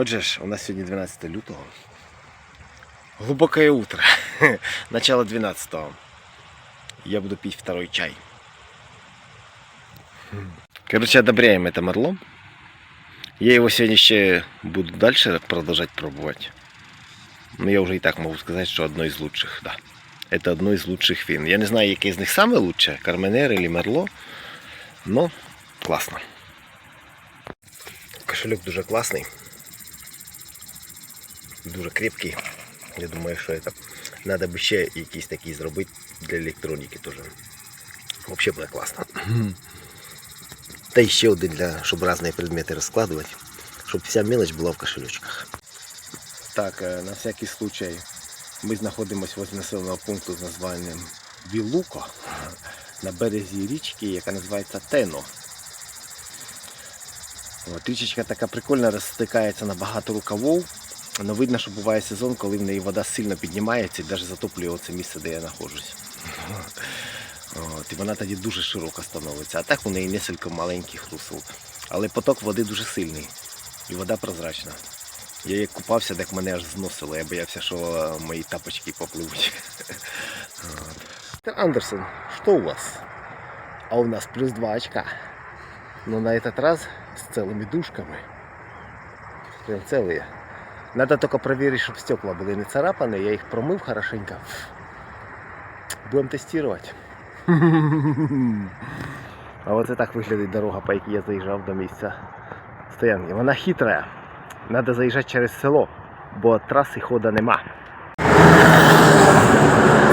Отже ж, у нас сьогодні 12 лютого. Глубокое утро. Начало 12-го. Я буду пить второй чай. Короче, одобряем это марло. Я его сегодня еще буду дальше продолжать пробовать. Но я уже и так могу сказать, что одно из лучших, да. Это одно из лучших вин. Я не знаю, яке з них саме лучше, Карменер или Мерло, но класно. Кошелек дуже класний. Дуже крепкий. Я думаю, що це треба би ще якийсь такий зробити для електроніки теж. Взагалі буде класно. Та ще один, для, щоб різні предмети розкладувати, щоб вся мелочь була в кошелечках. Так, е, на всякий случай ми знаходимося возле населеного пункту з названням Вілуко на березі річки, яка називається Тено. От, річечка така прикольна, розстикається на багато рукавов Але видно, що буває сезон, коли в неї вода сильно піднімається і навіть затоплює це місце, де я знаходжусь. От, і вона тоді дуже широко становиться. А так у неї несколько маленьких русел. Але поток води дуже сильний. І вода прозрачна. Я як купався, так мене аж зносило. Я боявся, що е, мої тапочки попливуть. От. Мистер Андерсон, что у вас? А у нас плюс 2 очка. Но на этот раз с целыми дужками. Прям целые. Надо только проверить, чтобы стекла были не царапаны. Я их промыл хорошенько. Будем тестировать. А от і так виглядить дорога, по якій я заїжджав до місця стоянки. Вона хитра. Надо заїжджати через село, бо траси хода нема.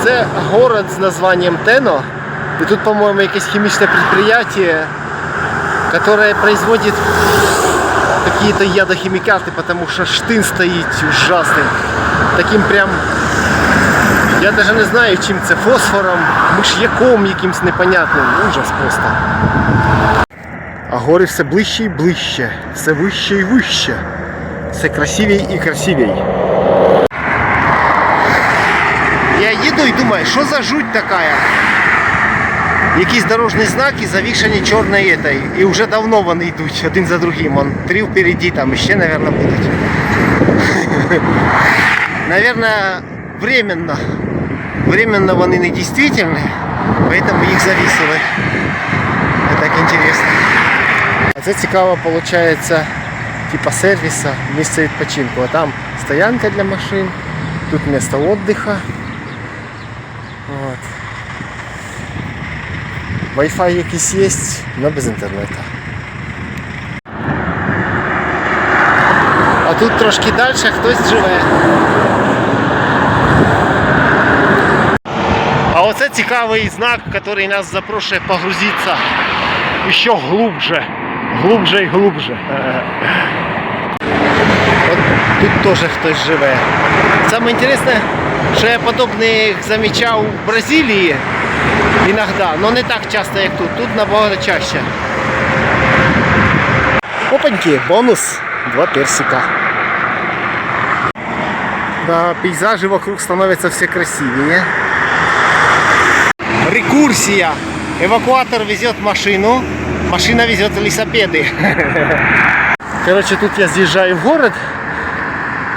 Це город з названням Тено. І тут, по-моєму, якесь хімічне предприятие, которое производит какие-то ядохимикаты, потому что штын стоит ужасный. Таким прям. Я даже не знаю, чим це фосфором, миш'яком якимсь непонятним. Ужас просто. А гори все ближче і ближче, все вище і вище. Все красивей і красивей. Я їду і думаю, що за жуть така? Якісь дорожні знаки завішані чорною етой. І вже давно вони йдуть один за другим. Вон три впереді, там ще, мабуть, будуть. Наверное, временно. Временно вони не дійсні, поэтому їх завісили. Це так інтересно. А це цікаво, виходить, типа сервіса, місце відпочинку. А там стоянка для машин, тут місце віддиха. Wi-Fi якийсь є, але без інтернету. А тут трошки далі хтось живе. А оце цікавий знак, який нас запрошує погрузитися ще глубже. Глубже і глубже. От тут теж хтось живе. Саме інтересне, що я подобних замічав в Бразилії іноді, але не так часто, як тут. Тут набагато чаще. Опаньки, бонус. Два персика. Да, пейзажи вокруг становятся все красивее. Рекурсия. Эвакуатор везет машину, машина везет велосипеды. Короче, тут я съезжаю в город.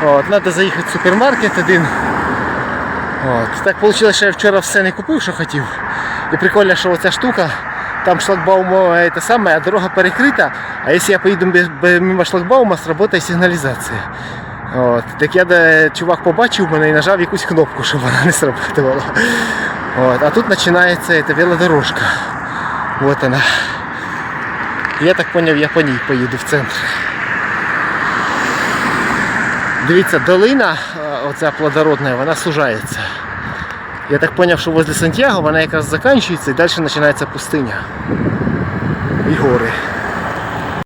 От, надо заїхати в супермаркет один. От. Так вийшло, що я вчора все не купив, що хотів. І прикольно, що оця штука, там шлагбаум е, те саме, а дорога перекрита. А якщо я поїду мимо шлагбаума, сработає сигналізація. От. Так я де чувак побачив мене і нажав якусь кнопку, щоб вона не срабатувала. От. А тут починається эта велодорожка. Вот она. Я так поняв, я по ній поїду в центр. Дивіться, долина, е, оця плодородна, вона сужається. Я так поняв, що возле Сантьяго вона якраз закінчується і далі починається пустиня. І гори.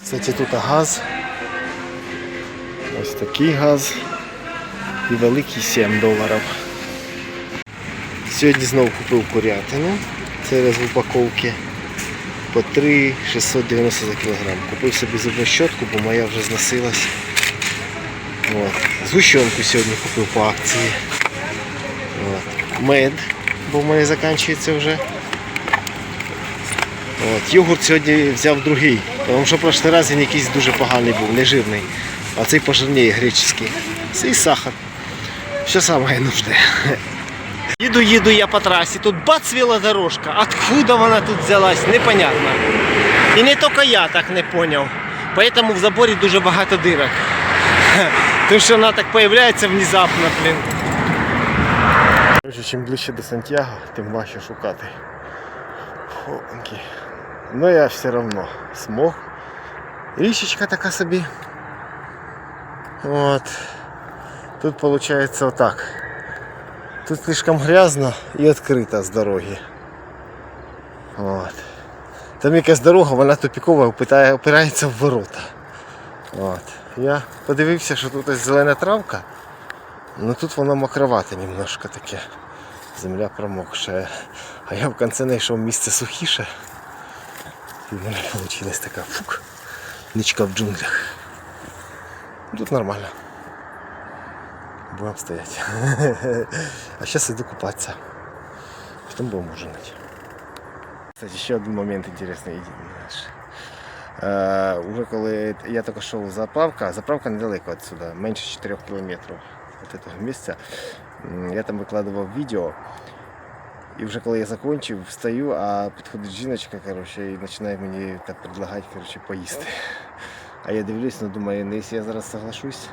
Кстати, тут газ. Ось такий газ. І великий 7 доларів. Сьогодні знову купив курятину. Це в упаковці по 3 690 за кілограм. Купив собі зубну щотку, бо моя вже зносилась. От. Згущенку сьогодні купив по акції. Мед, бо в мене закінчується вже. От. Йогурт сьогодні взяв другий, тому що в прошлий раз він якийсь дуже поганий був, нежирний. а цей пожирнее греческий. І сахар. Все самое нужное. Їду, їду я по трасі, тут бац велодорожка. Откуда вона тут взялась, непонятно. І не тільки я так не поняв. Поэтому в заборі дуже багато дирок. Тому що вона так появляється внезапно, блін. Чим ближче до Сантьяго, тим важче шукати. Хопаньки. Ну я все равно смог. Річечка така собі. От. Тут получается вот так. Тут слишком грязно и открыто с дороги. От. Там якась дорога, вона тупікова, опирається в ворота. От. Я подивився, що тут ось зелена травка. Ну тут воно мокровате немножко таке. Земля промокша. А я в кінці знайшов місце сухіше. І в мене вийшла така фук. Нічка в джунглях. Тут нормально. Будем стоять. А сейчас иду купаться. Потом будем ужинать. Кстати, ще один момент интересный. Е, уже коли я тільки йшов заправка, заправка недалеко отсюда, менше 4 кілометрів від цього місця. Я там викладував відео. І вже коли я закончив, встаю, а підходить жіночка, коротше, і починає мені так предлагати коротше, поїсти. А я дивлюсь, ну думаю, ну якщо я зараз соглашусь,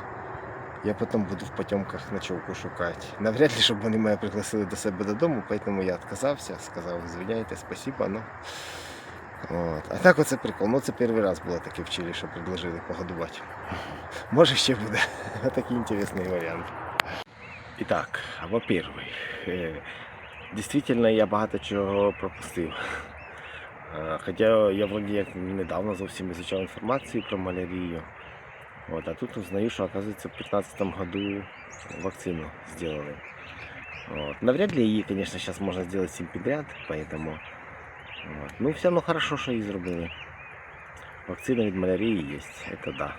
я потім буду в потемках ночовку шукати. Навряд ли, щоб вони мене пригласили до себе додому, тому я відказався, сказав, звиняйте, спасибо, ну. От. А так оце прикол. Ну це перший раз було таке в Чилі, що предложили погодувати. Може ще буде. Такий інтересний варіант. І так, во-первых, е, дійсно я багато чого пропустив. Е, Хоча я вроді як недавно зовсім изучав інформацію про малярію. Вот, а тут узнаю, что оказывается в 2015 году вакцину сделали. Вот. Навряд ли її, конечно, сейчас можно сделать всем подряд, поэтому... Ну, все равно хорошо, що її зробили. Вакцина від малярії є, це да.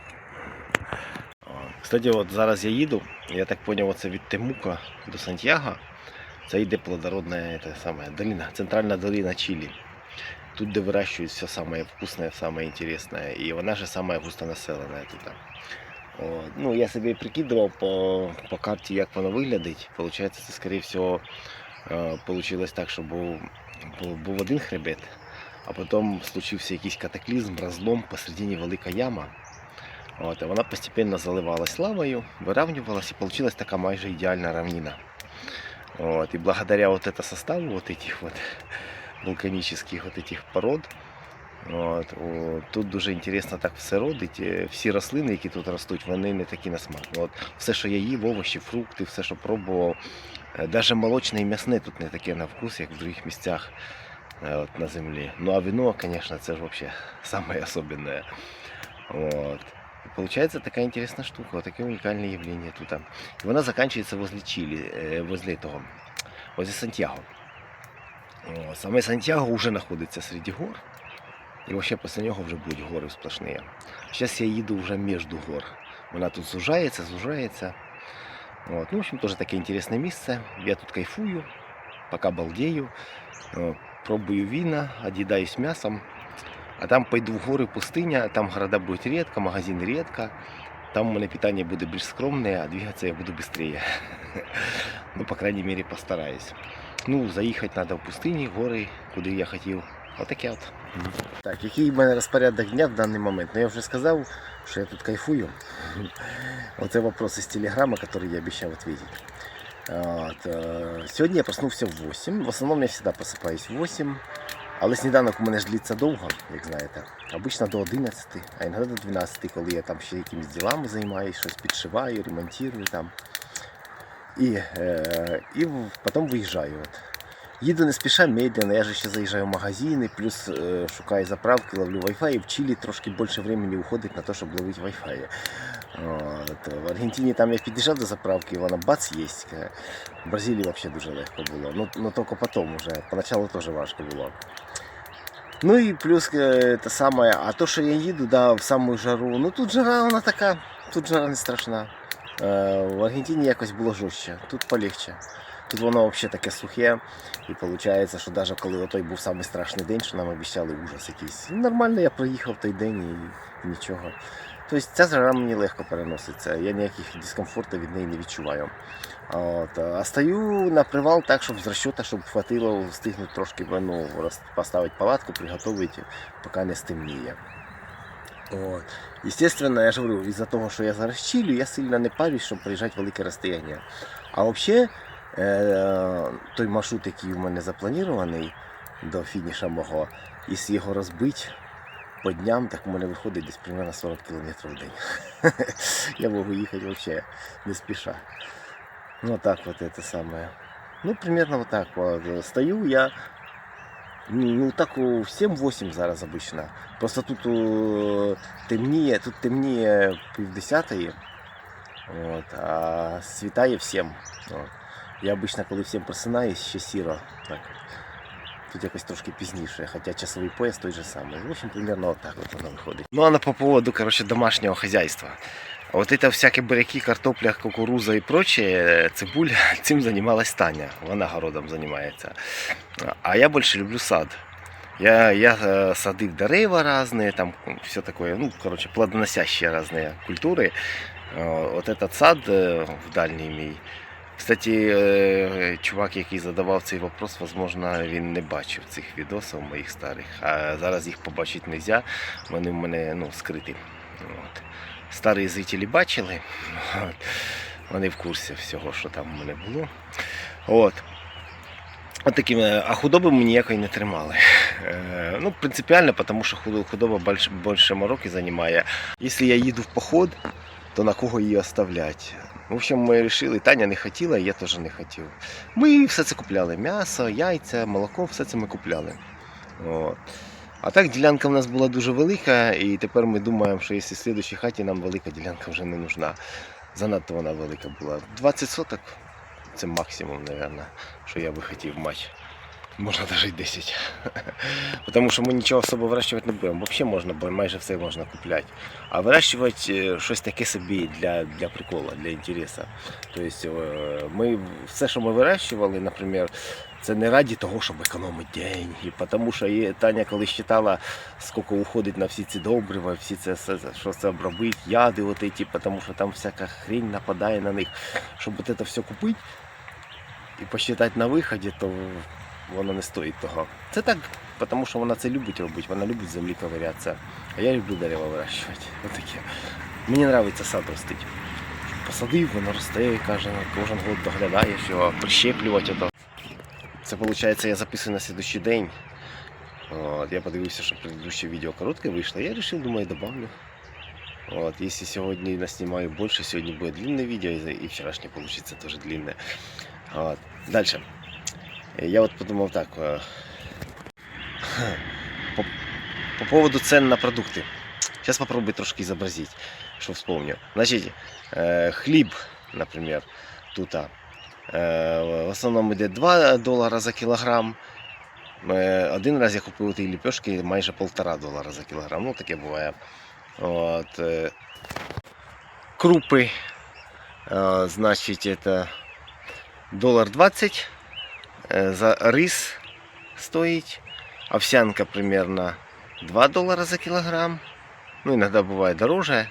Кстати, от зараз я їду, я так зрозумів, це від Темука до Сантьяго. Це йде плодородна це саме, долина, центральна долина Чилі. Тут, де вирощують все самое вкусное, самое интересное. І вона же самая густонаселена тут. От. Ну, я собі прикидував по, по карті, як воно виглядить. Получається, це, скоріше всього, е, получилось так, що був, був один хребет, а потім случився якийсь катаклізм, розлом, посередині велика яма. От, і вона постепенно заливалась лавою, вирівнювалась і вийшла така майже ідеальна равнина. Вот, и благодаря вот это составу вот этих вот вулканических вот этих пород, от, о, тут дуже інтересно так все родить. Е, Всі рослини, які тут ростуть, вони не такі на смак. От, все, що я їв, овочі, фрукти, все, що пробував, навіть молочне і м'ясне тут не таке на вкус, як в других місцях е, от, на землі. Ну а вино, звісно, це ж взагалі саме особенне. Вот. И Получается такая интересная штука, вот такое уникальное явление тут. И она заканчивается возле Чили, э, возле того, возле Сантьяго. Саме Сантьяго вже знаходиться серед гор. І взагалі після нього вже будуть гори сплошні. Зараз я їду вже між гор. Вона тут сужається, сужається. От. Ну, в общем, теж таке інтересне місце. Я тут кайфую, поки балдею, пробую вина, одідаюсь м'ясом. А там пойду в гори пустиня, там города будуть рідко, магазини рідко. Там у мене питання буде більш скромне, а двигатися я буду швидше. Ну, по крайней мере, постараюсь. Ну, заїхати треба в пустині, гори, куди я хотів. Отаке от. Так, який в мене розпорядок дня в даний момент? Ну я вже сказав, що я тут кайфую. Оце вопрос із телеграма, який я обіцяв відповідати. От, е, Сьогодні я проснувся в 8. В основному я завжди просипаюсь в 8. Але сніданок у мене ж длиться довго, як знаєте. Обично до 11, а іноді до 12, коли я там ще якимись ділами займаюся, щось підшиваю, ремонтую там. І, е, і потім виїжджаю. От. Їду не спіша, медленно, я же ще заїжджаю в магазини, плюс е, шукаю заправки, ловлю Wi-Fi. В Чилі трошки більше времени уходить на те, щоб ловити Wi-Fi. В Аргентині там я під'їжджав до заправки, вона бац є. В Бразилії взагалі дуже легко було. Ну, ну тільки потім вже. Поначалу теж важко було. Ну і плюс е, те саме, а то, що я їду да, в саму жару, ну тут жара вона така, тут жара не страшна. Е, в Аргентині якось було жорстче, тут полегче. Тут воно взагалі таке сухе. І виходить, що навіть коли той був самий страшний день, що нам обіцяли ужас якийсь. ну, Нормально я проїхав той день і нічого. Тобто ця жара мені легко переноситься, я ніяких дискомфортів від неї не відчуваю. От. А стою на привал так, щоб з розчота, щоб хватило встигнути трошки ну, поставити палатку, приготувати, поки не стемніє. Естественно, я ж говорю, із-за того, що я зараз чилю, я сильно не парюсь, щоб проїжджати велике розстояння. А взагалі, той маршрут, який у мене запланований до фініша мого, якщо його розбити по дням, так у мене виходить десь примерно 40 км в день. я можу їхати взагалі не спіша. Ну так вот это самое. Ну, примерно вот так вот. Стою я, ну так у 7-8 зараз обычно. Просто тут о, темніє, тут темніє півдесятої, от, а світає в 7. От. Я обычно, коли в 7 просинаюсь, ще сіро. Так. Тут якось трошки пізніше, хоча часовий пояс той же самий. В общем, примерно вот так вот воно виходить. Ну а на по поводу, короче, домашнего хозяйства. Вот это всякие буряки, картопля, кукуруза и прочее, цибуля, цим занималась Таня. Вона городом занимается. А я больше люблю сад. Я, я э, садив дерева разные, там все такое, ну, короче, плодоносящие разные культуры. Э, Вот этот сад э, в дальній мій. Кстати, е, чувак, який задавав цей вопрос, возможно, він не бачив цих відосів моїх старих. А зараз їх побачити не можна, вони в мене ну, скриті. От. Старі зрителі бачили, от. вони в курсі всього, що там у мене було. От. От такими, а худоби ми ніякої не тримали. Е, ну, принципіально, тому що худоба більше, мороки займає. Якщо я їду в поход, то на кого її оставляти? В общем, ми вирішили, Таня не хотіла, я теж не хотів. Ми все це купляли. М'ясо, яйця, молоко, все це ми купляли. От. А так ділянка в нас була дуже велика, і тепер ми думаємо, що якщо в слідчій хаті нам велика ділянка вже не нужна. Занадто вона велика була. 20 соток це максимум, мабуть, що я би хотів мати. Можна навіть 10. Тому що ми нічого особо вирощувати не будемо. Взагалі можна, бо майже все можна купляти. А вирощувати е, щось таке собі для, для прикола, для інтересу. Тобто е, ми все, що ми вирощували, наприклад, це не раді того, щоб економити деньги. Тому що є- Таня коли считала, скільки уходить на всі ці добрива, всі це, все, що це обробити, яди, от эти, тому що там всяка хрінь нападає на них. Щоб от це все купити і посчитати на виході, то воно не стоїть того. Це так, тому що вона це любить робити, вона любить землі ковирятися. А я люблю дерева вирощувати. Отаке. Мені подобається сад ростити. Посадив, воно росте, каже, кожен год доглядаєш його, прищеплювати. Ото. Це виходить, я записую на слідущий день. От, я подивився, що предыдущее відео коротке вийшло. Я вирішив, думаю, добавлю. От, якщо сьогодні наснімаю більше, сьогодні буде длинне відео, і і вчорашнє вийде теж длинне. От. Дальше. Я вот подумал так. э, По, по поводу цен на продукты. Сейчас попробую трошки изобразить, что вспомню. Значит, э, хлеб, например, тут а, э, в основному йде 2 долара за кілограм. Е, Один раз я купив ті ліпешки майже полтора долара за кілограм. Ну таке буває. От, е, крупи, е, значить, это долар 20 Е, за рис стоїть. Овсянка примерно 2 долара за кілограм. Ну, іноді буває дороже.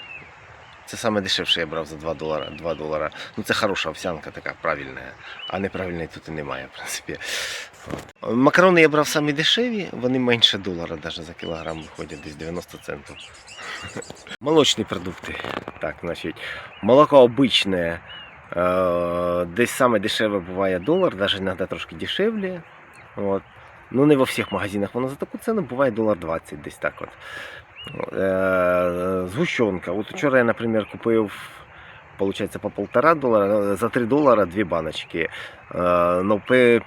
Це саме дешевше я брав за 2 долара. 2 долара. Ну це хороша овсянка, така правильна. А неправильної тут і немає, в принципі. Макарони я брав самі дешеві, вони менше долара навіть за кілограм виходять, десь 90 центів. Молочні продукти. Так, значить, молоко обичне. Е, Десь саме дешеве буває долар, навіть іноді трошки дешевле. От. Ну не во всіх магазинах воно за таку ціну буває долар 20 десь так от. Е, Згущенка. От вчора я, наприклад, купив получается по полтора долара, за 3 долара две баночки. Е, Но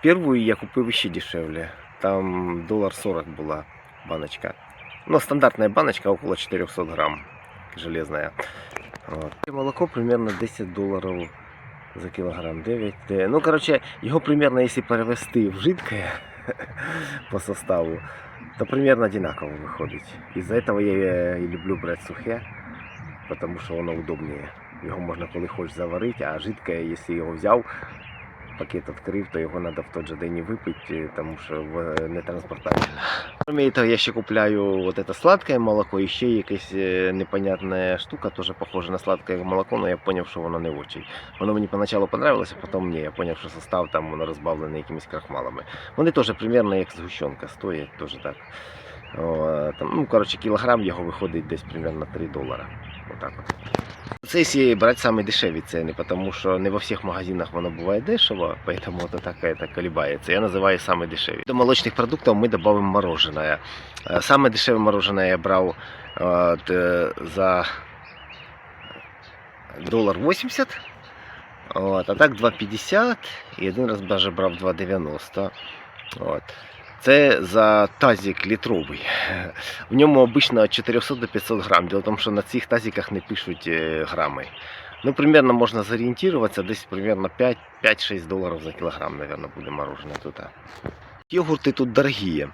первую я купив ще дешевле. Там доллар 40 была баночка. Ну, стандартная баночка около 400 грамм. Железная. Вот. Молоко примерно 10 долларов за кілограм 9. Ну, коротше, його примерно, якщо перевести в жидке по составу, то примерно одинаково виходить. Із-за этого я і люблю брати сухе, тому що воно удобніше. Його можна коли хочеш заварити, а жидке, якщо його взяв, пакет відкрив, то його треба в той же день і випити, тому що не транспортабельно. Кроме того, я ще купляю вот это сладкое молоко, і ще якась е, непонятна штука, теж похожа на сладке молоко, але я зрозумів, що воно не очень. Воно мені поначалу понравилося, потім ні. Я зрозумів, що состав там воно розбавлений якимись крахмалами. Вони теж примерно як згущенка стоять, теж так. О, там, ну, коротше, кілограм його виходить десь примерно 3 долара. Отак от. Це якщо брати саме дешеві ціни, тому що не во всіх магазинах воно буває дешево, поэтому это так это колебається. Я називаю саме дешеві. До молочних продуктів ми додамо мороженое. Е, Саме дешеве мороженое я брав е, от, е, за долар 80. От, а так 2,50 і один раз даже брав 2,90. От. Це за тазик літровий. В ньому обично 400 до 500 грам. Діло в тому, що на цих тазиках не пишуть е, грами. Ну, примерно можна зорієнтуватися, десь примерно 5 5-6 доларів за кілограм, наверное, буде мороженое тут. Йогурти тут дорогі.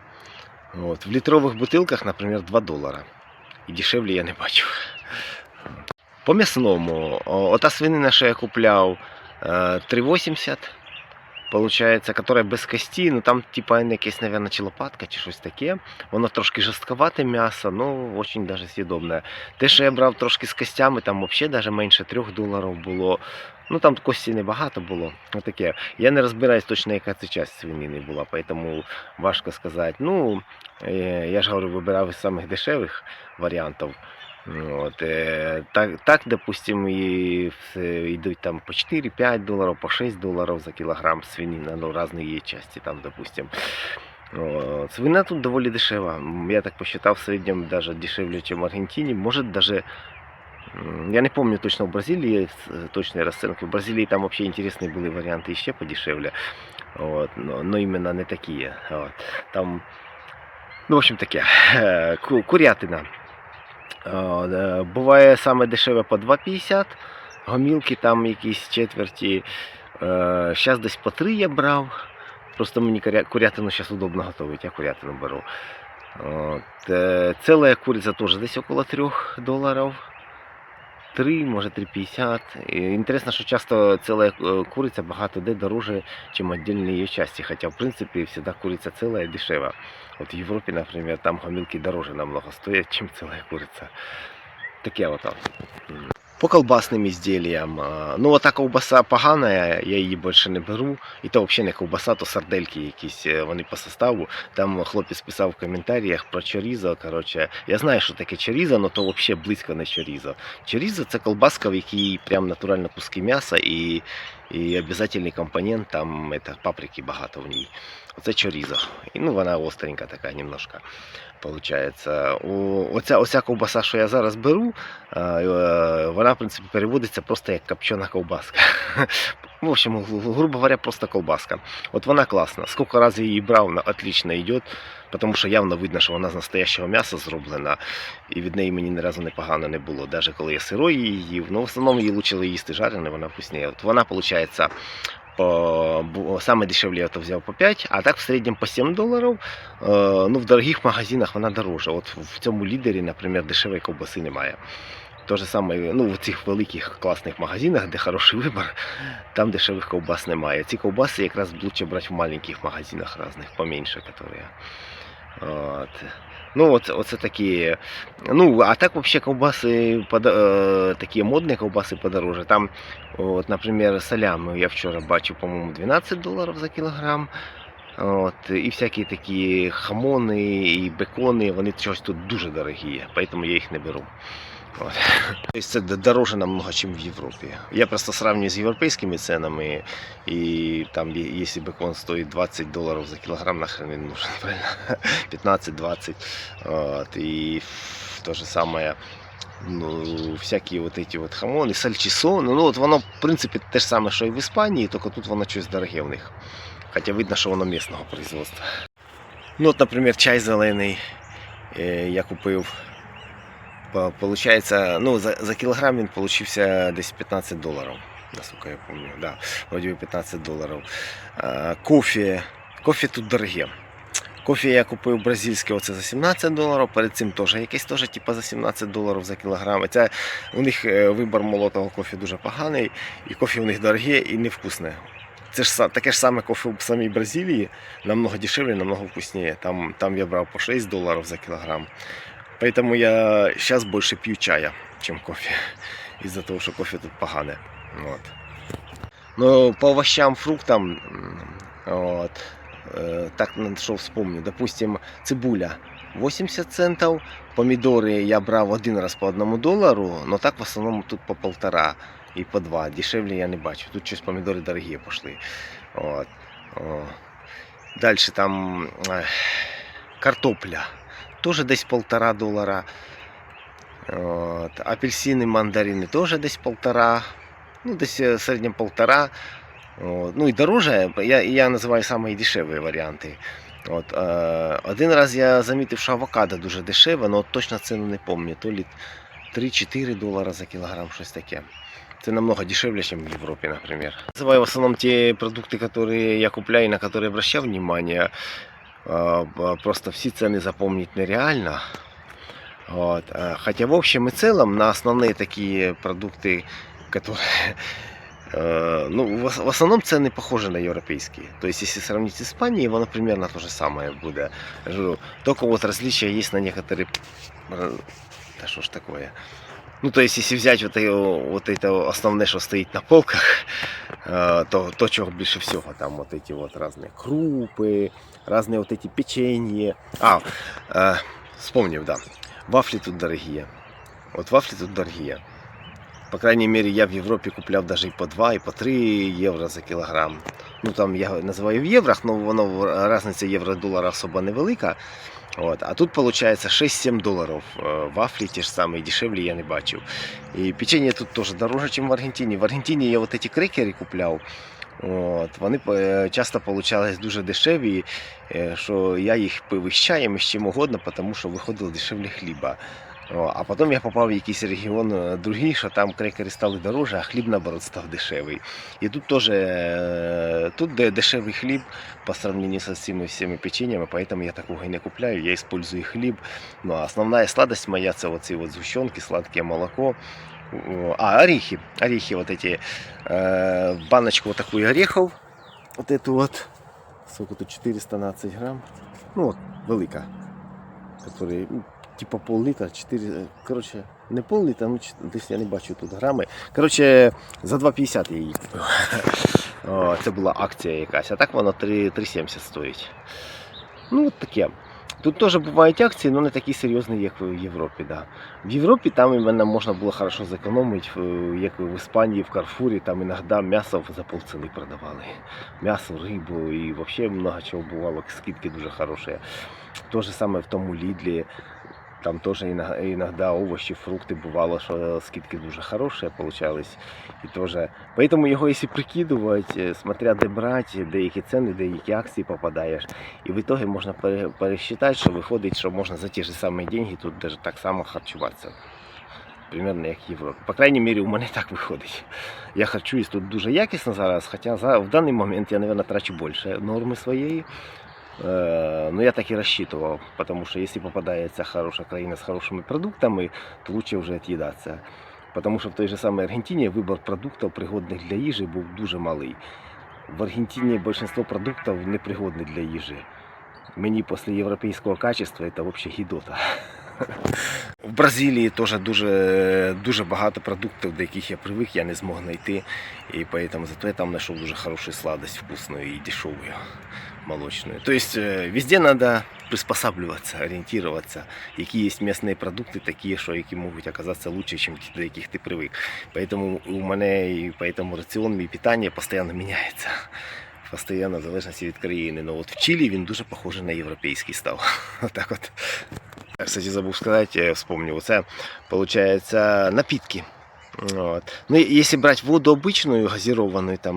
От. В літрових бутилках, наприклад, 2 долара. І дешевле я не бачу. По м'ясному, ота свинина, що я купляв, е, 3,80. Получається, которая без кості, ну там типа якесь, наверное, чи лопатка, чи щось таке. Воно трошки жорстковате м'ясо, ну очень даже съедобне. Те, що я брав трошки з костями, там взагалі даже менше 3 доларів було. Ну там кості небагато було. Отаке. Я не розбираюсь точно, яка це часть свинини була, поэтому важко сказати. Ну, е, я ж говорю, вибирав із самих дешевих варіантів. От, е, так, так, допустим, і все йдуть там по 4-5 доларів, по 6 доларів за кілограм свинина, ну, різні є часті там, допустим. О, Свина тут доволі дешева. Я так посчитав, в середньому даже дешевле, ніж в Аргентині. Може даже, я не помню точно в Бразилії с- точної розцінки. В Бразилії там взагалі інтересні були варіанти ще подешевле. От, но, но іменно не такі. От. Там, ну, в общем. Е, ку- Курятина. О, е, Буває саме дешеве по 2,50. Гомілки там якісь четверті. Зараз десь по 3 я брав. Просто мені курятину зараз удобно готувати, я курятину беру. Е, Целая куриця теж десь около 3 доларів. 3, може 3,50. І Інтересно, що часто ціла е, куриця багато де дороже, ніж віддільні її часті. Хоча, в принципі, завжди куриця ціла і дешева. От в Європі, наприклад, там гомілки дороже намного стоять, ніж ціла куриця. Таке от. По колбасним ізділлям. Ну, ота ковбаса погана, я її більше не беру. І то взагалі не ковбаса, то сардельки якісь, е, вони по составу. Там хлопець писав в коментарях про чорізо. Коротше, я знаю, що таке чорізо, але то взагалі близько не чорізо. Чорізо це колбаска, в якій прям натурально куски м'яса і, і обов'язковий компонент, там это, паприки багато в ній. Оце чорізо. І ну, вона остренька така немножко. Получається. О, оця, оця ковбаса, що я зараз беру, е, е, вона, в принципі, переводиться просто як копчена ковбаска. В общем, грубо говоря, просто колбаска. От вона класна. Скільки разів її брав, вона отлично йде, тому що явно видно, що вона з настоящого м'яса зроблена, і від неї мені ні разу непогано не було. Навіть коли я сирою її їв, ну в основному її лучше їсти жарене, вона вкусніє. От вона, виходить, по, дешевле я то взяв по 5, а так в середньому по 7 доларів. Е, ну, в дорогих магазинах вона дорожча. От в цьому лідері, наприклад, дешевої ковбаси немає. То же саме, ну, в цих великих класних магазинах, де хороший вибір, там дешевих ковбас немає. Ці ковбаси якраз лучше брати в маленьких магазинах різних, поменьше, которые. От. Ну, от, оце такі. Ну, а так взагалі ковбаси е, такі модні ковбаси подороже. Там, от, наприклад, салями я вчора бачив, по-моєму, 12 доларів за кілограм. От, і всякі такі хамони і бекони, вони чогось тут дуже дорогі, тому я їх не беру. От. Тобто це д- дороже намного, ніж в Європі. Я просто сравнюю з європейськими ценами, і там, є- якщо бекон стоїть 20 доларів за кілограм, нахрен він нужен, правильно? 15-20. От, і то же самое, ну, всякі вот эти вот хамони, сальчисони, ну от воно, в принципі, те ж саме, що і в Іспанії, тільки тут воно щось дороге в них. Хоча видно, що воно місного производства. Ну, от, наприклад, чай зелений е, я купив. По- Получається, ну, за, за кілограм він получився десь 15 доларів. Наскільки я пам'ятаю. Да, вроді би 15 доларів. Кофе. Кофе тут дороге. Кофе я купив бразильське оце за 17 доларів, перед цим теж якесь теж типу, за 17 доларів за кілограм. Це, у них е, вибір молотого кофе дуже поганий, і кофе у них дороге і невкусне. Це ж таке ж саме кофе в самій Бразилії, намного дешевле, намного вкуснее. Там, там я брав по 6 долларов за килограмм. Поэтому я сейчас больше пью чая, чем кофе. Из-за того, что кофе тут погане. Вот. Но по овощам, фруктам, м, вот, э, так на що вспомню, допустим, цибуля 80 центов, помидоры я брав один раз по одному доллару, но так в основному тут по полтора і по два. Дешевле я не бачу. Тут щось помідори дорогі пішли. От. О. Далі там ех, картопля. Теж десь полтора долара. От. Апельсини, мандарини теж десь полтора. Ну, десь е, в середньому полтора. От. Ну і дороже, я, я називаю самі дешеві варіанти. От, е, один раз я замітив, що авокадо дуже дешеве, але от точно ціну не пам'ятаю. То лі 3-4 долара за кілограм, щось таке. Это намного дешевле, чем в Европе, например. Называю в основном те продукты, которые я купляю, и на которые обращаю внимание. А, б- Просто все цены запомнить нереально. Вот. а, Хотя в общем и целом на основные такие продукты, которые... э, Ну, в ос- в основном цены похожи на европейские. То есть, если сравнить с Испанией, оно примерно то же самое будет. Я же говорю, Только вот различия есть на некоторые... р- Да что ж такое? Ну, то есть, если взять вот, это- вот это основное, что стоит на полках, э, то, то, чего больше всего, там вот эти вот разные крупы, разные вот эти печенье. А, э, вспомнил, да, вафли тут дорогие. Вот вафли тут дорогие. По крайней мере, я в Европе купляв даже и по 2, и по 3 евро за килограмм. Ну, там я називаю в єврах, но воно разниця євро-долара особо невелика. От. А тут виходить 6-7 доларів. Е, Вафлі ті ж самі, дешевле я не бачив. І печенье тут теж дороже, ніж в Аргентині. В Аргентині я от ці крекери купляв. От, вони е, часто получались дуже дешеві, що я їх пив із чаєм з чим угодно, тому що виходило дешевле хліба. О, а потім я попав в якийсь регіон е, другий, що там крекери стали дороже, а хліб наоборот став дешевий. І тут теж е, тут де дешевий хліб по сравнению со всеми всеми печеньями, поэтому я такого и не купляю, я использую хлеб. Ну, а основная сладость моя це оці вот сгущенки, сладкое молоко. О, А, орехи. Орехи вот эти. Э, баночку вот такую орехов. Вот эту вот. Сколько тут? 412 грамм. Ну, вот, велика. Который, ну, типа пол-литра, 4, короче, не пол-литра, ну, десь я не бачу тут грами. Короче, за 2,50 я її купив. О, Це була акція якась, а так воно 3,70 стоїть. Ну, от таке. Тут теж бувають акції, але не такі серйозні, як в Європі. Да. В Європі там іменно можна було хорошо зекономити, е, як в Іспанії, в Карфурі, там іноді м'ясо за полціни продавали. М'ясо, рибу і взагалі много чого бувало, скидки дуже хороші. То же саме в тому Лідлі. Там теж іноді овочі, фрукти бувало, що скидки дуже хороші получались. І теж Поэтому його, якщо прикидувати, смотря де брати, деякі ціни, деякі акції попадаєш, і в итоге можна пере- пересчитати, що виходить, що можна за ті ж самі деньги тут даже так само харчуватися. Примерно як в Європі. По крайній мірі, у мене так виходить. Я харчуюсь тут дуже якісно зараз, хоча в даний момент я, мабуть, трачу більше норми своєї. Е, Ну, я так і рассчитывал, тому що якщо попадається хороша країна з хорошими продуктами, то лучше вже отъедаться. Потому что в той же самой Аргентине выбор продуктов, пригодних для їжі, был дуже малий. В Аргентині більшість продуктів непригодны для їжі. Мені після європейського качества это взагалі гідота. В Бразилії теж дуже, дуже багато продуктів, до яких я привик, я не змог знайти. І поэтому зато я там знайшов дуже хорошу сладость, вкусную і дешевую, молочную. То есть э, везде надо приспосабливаться, ориентироваться. Які є місцеві продукти, такі, що які можуть оказатися лучше, ніж ті, до яких ти привик. Поэтому у мене і поэтому раціон мій питання постійно міняється. Постоянно в залежності від країни. Ну от в Чилі він дуже похожий на європейський став. Отак от. Кстати, забув сказати, я вспомнив, це виходить напитки. Вот. Ну, если брать воду обычную, газированную, там,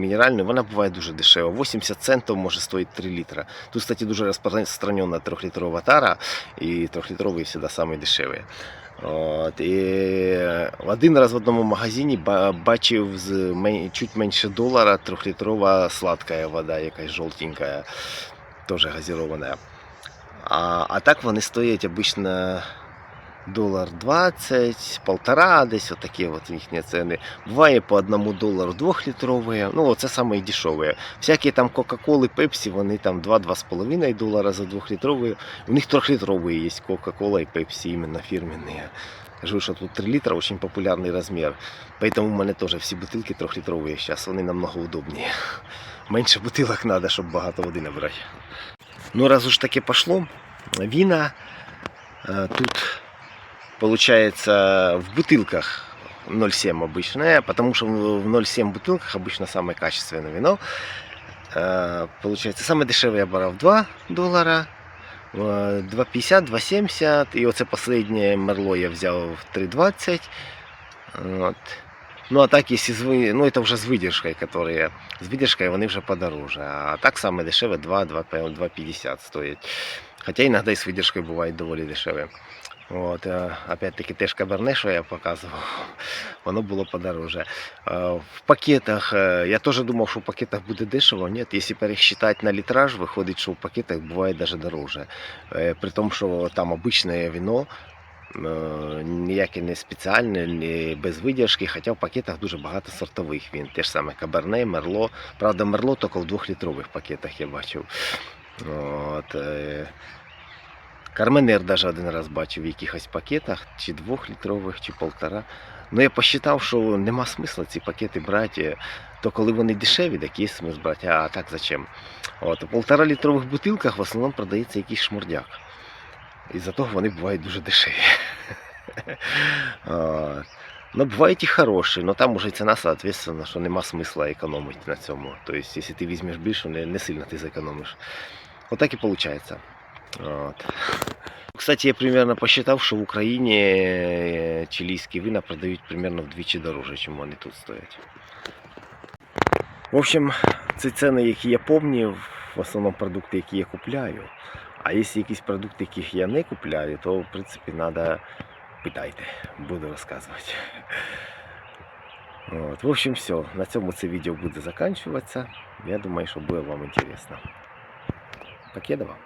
минеральную, вона буває дуже дешева. 80 центів може стоїть 3 літра. Тут, кстати, дуже розпространена 3-літрова тара, і 3-літрові всегда самі дешеві. От, і один раз в одному магазині бачив з чуть менше долара 3-літрова сладкая вода, якась жовтенька, теж газирована. А, а так вони стоять обично долар 20, полтора, десь отакі от їхні ціни. Буває по одному долару двохлітрові, ну це саме дешеві. Всякі там Кока-Коли, Пепсі, вони там 2-2,5 долара за двохлітрові. У них трьохлітрові є Кока-Кола і Пепсі, іменно фірменні. Кажу, що тут 3 літра очень популярний розмір. Поэтому у мене теж всі бутилки трьохлітрові зараз, вони намного удобні. Менше бутилок треба, щоб багато води набрати. Ну, раз уж таке пошло, вина э, тут получается в бутылках 0,7 обычное, потому что в 0,7 бутылках обычно самое качественное вино. Э, Получается, самое дешевое я брал 2 доллара, э, 2,50, 2,70, и оце последнее мерло я взял в 3,20. Вот. Ну, а так, если з ну, это вже з видержкою, которые, з видержкою вони вже подороже. А так саме дешеве 2, 2, 2,50 стоїть. Хоча іноді і з видержкою бувають доволі дешеві. От, е, опять-таки теж каберне, що я показував, воно було подороже. Е, В пакетах, е, я теж думав, що в пакетах буде дешево. Ні, якщо пересчитати на літраж, виходить, що в пакетах буває навіть дороже. Е, При тому, що там обичне вино, е, ніяке не спеціальне, не без видержки, хоча в пакетах дуже багато сортових він. Те ж саме каберне, мерло. Правда, мерло тільки в двохлітрових пакетах я бачив. От, е, Карменер даже один раз бачив в якихось пакетах, чи двохлітрових, чи полтора. Ну я посчитав, що нема смисла ці пакети брати. То коли вони дешеві, так є смисл брати, а так зачем? От, у полтора літрових бутилках в основному продається якийсь шмурдяк. І за того вони бувають дуже дешеві. Ну, бувають і хороші, але там уже ціна, соответственно, що нема смисла економити на цьому. Тобто, якщо ти візьмеш більше, не, не сильно ти зекономиш. Отак і виходить. От. Кстати, я примерно посчитав, що в Україні е, чилійські вина продають примерно вдвічі дороже, ніж вони тут стоять. В общем, це ціни, які я пам'ятаю, в основному продукти, які я купляю. А якщо якісь продукти, яких я не купляю, то в принципі треба питайте, буду розказувати. От. В общем, все. На цьому це відео буде закінчуватися. Я думаю, що буде вам інтересно. Покедова.